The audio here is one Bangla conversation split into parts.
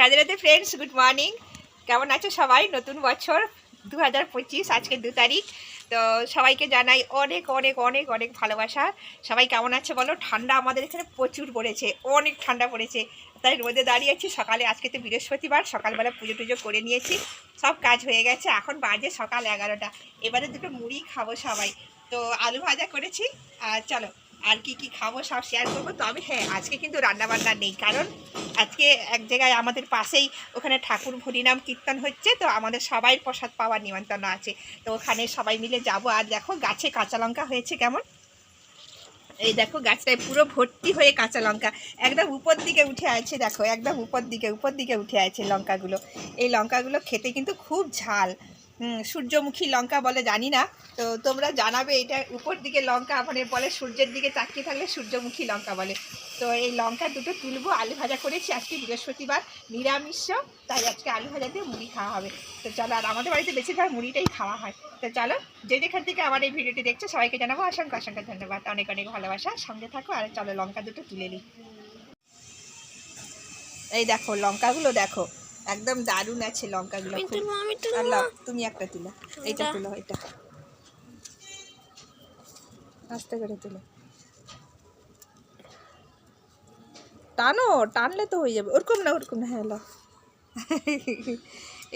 Radhe Radhe friends good morning কেমন আছো সবাই? নতুন বছর দু হাজার পঁচিশ, আজকে দু তারিখ। তো সবাইকে জানাই অনেক অনেক অনেক অনেক ভালোবাসা। সবাই কেমন আছে বলো? ঠান্ডা আমাদের এখানে প্রচুর পড়েছে, অনেক ঠান্ডা পড়েছে। তাই রোদে দাঁড়িয়ে আছি। সকালে আজকে তো বৃহস্পতিবার, সকালবেলা পুজো টুজো করে নিয়েছি। সব কাজ হয়ে গেছে, এখন বাজে সকাল এগারোটা। এবারে দুটো মুড়ি খাব সবাই। তো আলু ভাজা করেছি, আর চলো। আর কি কি খাব সব শেয়ার করব। তো আমি হ্যাঁ আজকে কিন্তু রান্নাবান্না নেই। কারণ আজকে এক জায়গায় আমাদের পাশেই ওখানে ঠাকুর হরিনাম কীর্তন হচ্ছে, তো আমাদের সবাই প্রসাদ পাওয়ার নিমন্ত্রণ আছে। তো ওখানে সবাই মিলে যাব। আর দেখো, গাছে কাঁচা লঙ্কা হয়েছে কেমন? এই দেখো, গাছটায় পুরো ভর্তি হয়ে কাঁচা লঙ্কা। একদম উপর দিকে উঠে আছে, দেখো, একদম উপর দিকে উপর দিকে উঠে আছে লঙ্কাগুলো। এই লঙ্কাগুলো খেতে কিন্তু খুব ঝাল। সূর্যমুখী লঙ্কা বলে জানি না। তো তোমরা জানাবে এটা উপর দিকে লঙ্কা মানে বলে সূর্যের দিকে তাকিয়ে থাকলে সূর্যমুখী লঙ্কা বলে। তো এই লঙ্কা দুটো তুলবো, আলু ভাজা করেছি আজকে বৃহস্পতিবার, নিরামিষ, তাই আজকে আলু ভাজা দিয়ে মুড়ি খাওয়া হবে। তো চলো, আর আমাদের বাড়িতে বেশিরভাগ মুড়িটাই খাওয়া হয়। তো চলো, যে যেখান থেকে আমার এই ভিডিওটি দেখছ, সবাইকে জানাব অসংখ্য অসংখ্য ধন্যবাদ। অনেক অনেক ভালোবাসা। সঙ্গে থাকো, আর চলো, লঙ্কা দুটো তুলে নিই। এই দেখো, লঙ্কাগুলো দেখো। একদম দারুণ আছে লঙ্কাগুলো লাও, তুমি একটা তুলো এইটা এটা? তুলো এটা। আস্তে করে তুলো। টানো টানলে তো হয়ে যাবে। ওরকম না ওরকম না। হ্যাঁ লাও।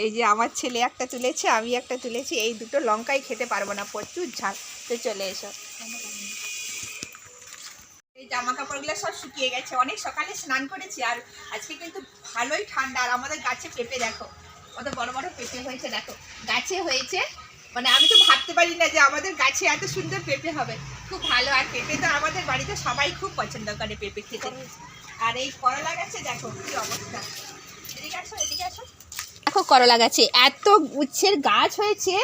এই যে আমার ছেলে একটা তুলেছে আমি একটা তুলেছি এই দুটো লঙ্কাই খেতে পারব না। প্রচুর ঝাল। তো চলে এসো। জামা কাপড়গুলো সব শুকিয়ে গেছে। অনেক সকালে স্নান করেছি আর আজকে কিন্তু ভালোই ঠান্ডা আর আমাদের গাছে পেঁপে দেখো, কত বড় বড় পেঁপে হয়েছে দেখো। গাছে হয়েছে মানে আমি তো ভাবতে পারি না যে আমাদের গাছে এত সুন্দর পেঁপে হবে। খুব ভালো, আর পেঁপে তো আমাদের বাড়িতে সবাই খুব পছন্দ করে পেঁপে খেতে। আর এই করলা গাছে দেখো কি অবস্থা। এদিকে আসো এদিকে আসো। দেখো করলা গাছে, এত উচ্ছের গাছ হয়েছে,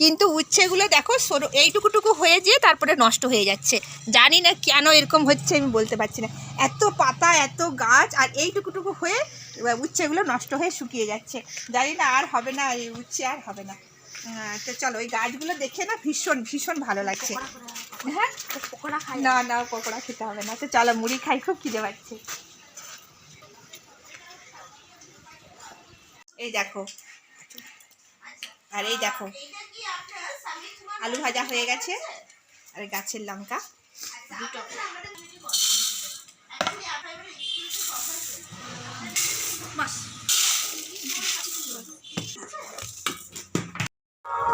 কিন্তু উচ্ছেগুলো দেখো সরু, এইটুকুটুকু হয়ে যেয়ে তারপরে নষ্ট হয়ে যাচ্ছে। জানি না কেন এরকম হচ্ছে আমি বলতে পারছি না। এত পাতা এত গাছ আর এইটুকুটুকু হয়ে উচ্ছেগুলো নষ্ট হয়ে শুকিয়ে যাচ্ছে। জানি না আর হবে না এই উচ্ছে আর হবে না। তো চলো ওই গাছগুলো দেখে না ভীষণ ভীষণ ভালো লাগছে। হ্যাঁ? পকোড়া খাই। না না পকোড়া খেতে হবে না। তো চলো মুড়ি খাই খুব খিদে পাচ্ছে। এই দেখো। আর এই দেখো। আলু ভাজা হয়ে গেছে। আর গাছের লঙ্কা।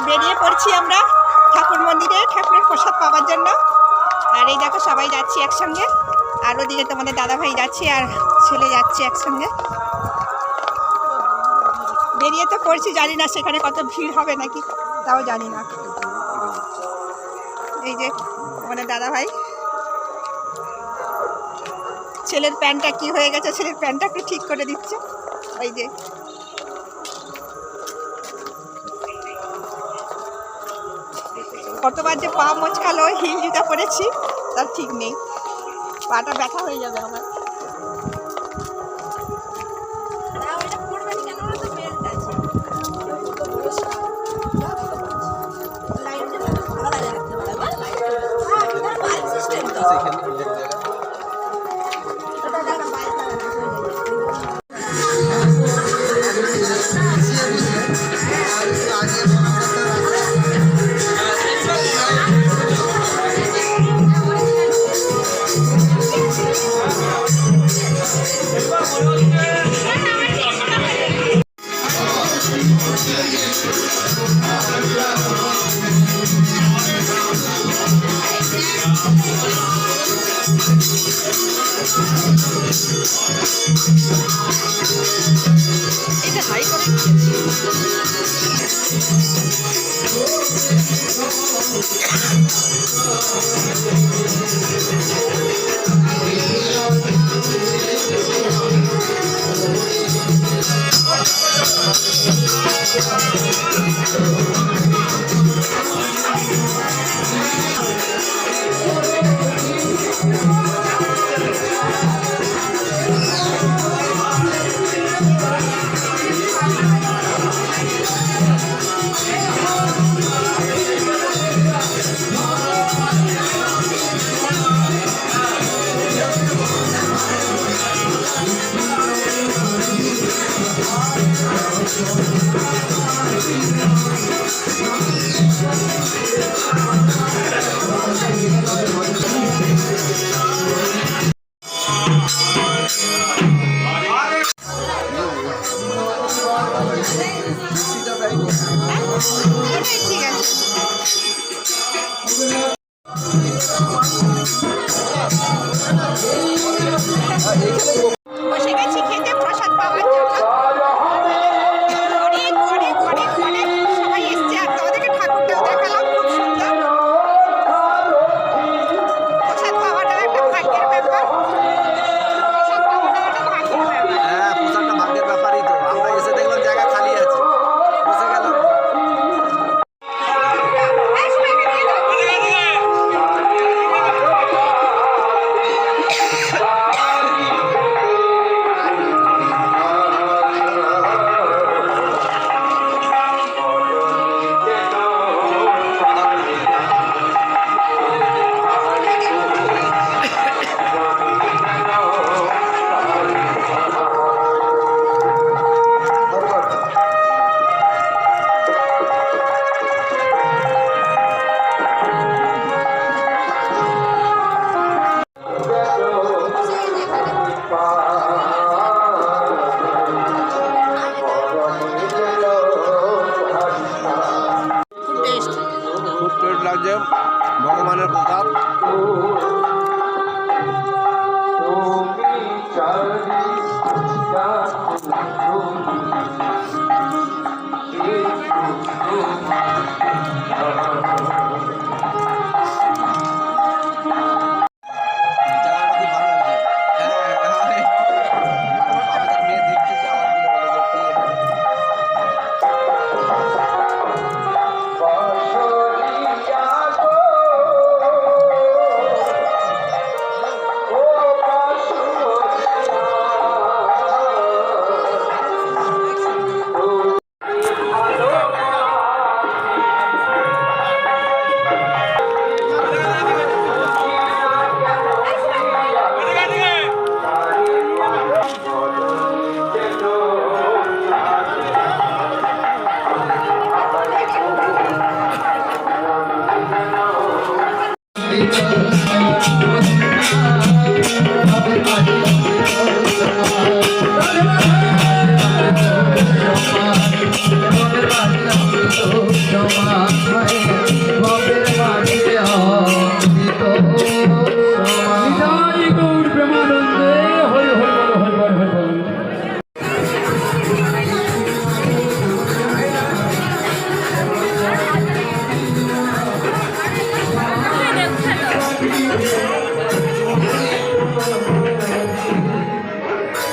বেরিয়ে পড়ছি আমরা ঠাকুর মন্দিরে, ঠাকুরের প্রসাদ পাওয়ার জন্য। আর এই দেখো সবাই যাচ্ছি একসঙ্গে। আর ওদিকে তোমাদের দাদা ভাই যাচ্ছে আর ছেলে যাচ্ছে একসঙ্গে। বেরিয়ে তো পড়ছি, জানি না সেখানে কত ভিড় হবে নাকি, তাও জানি না। এই যে আমাদের দাদা ভাই ছেলের প্যান্টটা কি হয়ে গেছে ছেলের প্যান্টটা একটু ঠিক করে দিচ্ছে। ওই যে। কতবার যে পা মচকালো হিল জুতা পরেছি তার ঠিক নেই। পাটা ব্যথা হয়ে যাবে আমার। এটা হাই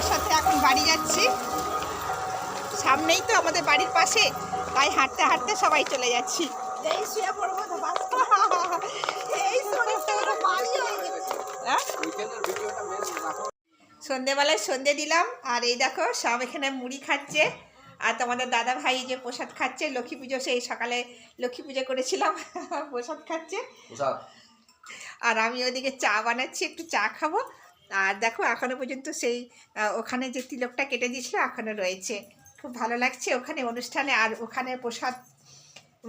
মার সাথে এখন বাড়ি যাচ্ছি। সামনেই তো আমাদের বাড়ির পাশে তাই হাঁটতে হাঁটতে সবাই চলে যাচ্ছি। হ্যাঁ? সন্ধেবেলায় সন্ধে দিলাম আর এই দেখো সব এখানে মুড়ি খাচ্ছে। আর তোমাদের দাদা ভাই যে প্রসাদ খাচ্ছে লক্ষ্মী পুজো সেই সকালে লক্ষ্মী পুজো করেছিলাম প্রসাদ খাচ্ছে। আর আমি ওদিকে চা বানাচ্ছি একটু চা খাব। আর দেখো এখনও পর্যন্ত সেই ওখানে যে তিলকটা কেটে দিয়েছিল এখনও রয়েছে। খুব ভালো লাগছে ওখানে অনুষ্ঠানে। আর ওখানে প্রসাদ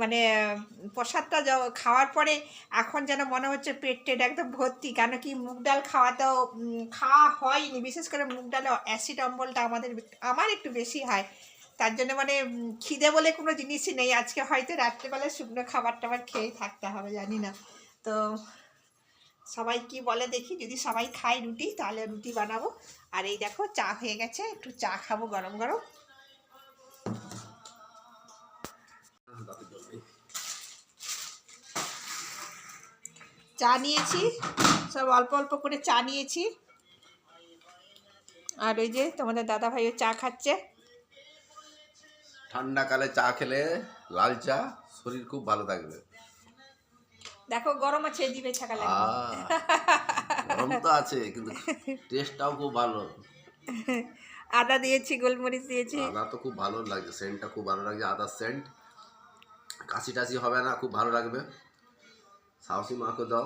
মানে প্রসাদটা খাওয়ার পরে এখন যেন মনে হচ্ছে পেট টেট একদম ভর্তি। কেন কি মুগ ডাল খাওয়াতেও খাওয়া হয়নি। বিশেষ করে মুগ ডালে অ্যাসিড অম্বলটা আমাদের আমার একটু বেশি হয়। তার জন্য মানে খিদে বলে কোনো জিনিসই নেই। আজকে হয়তো রাত্রেবেলায় শুকনো খাবার টাবার খেয়েই থাকতে হবে, জানি না। তো সবাই কি বলে দেখি? যদি সবাই খায় রুটি, তাহলে রুটি বানাবো। আর এই দেখো, চা হয়ে গেছে। একটু চা খাব গরম গরম। চা নিয়েছি। সব অল্প অল্প করে চা নিয়েছি। আর ওই যে তোমাদের দাদা ভাইও চা খাচ্ছে। ঠান্ডাকালে চা খেলে লাল চা শরীর খুব ভালো থাকবে। দেখো গরম আছে জিভে ছাকা লাগে গরম তো আছে কিন্তু টেস্টটাও খুব ভালো। আদা দিয়েছি গোলমরিচ দিয়েছি। আদা তো খুব ভালো লাগছে সেন্টটা খুব ভালো লাগছে আদার সেন্ট। কাশি টাশি হবে না খুব ভালো লাগবে। সাহসী মাকে দাও।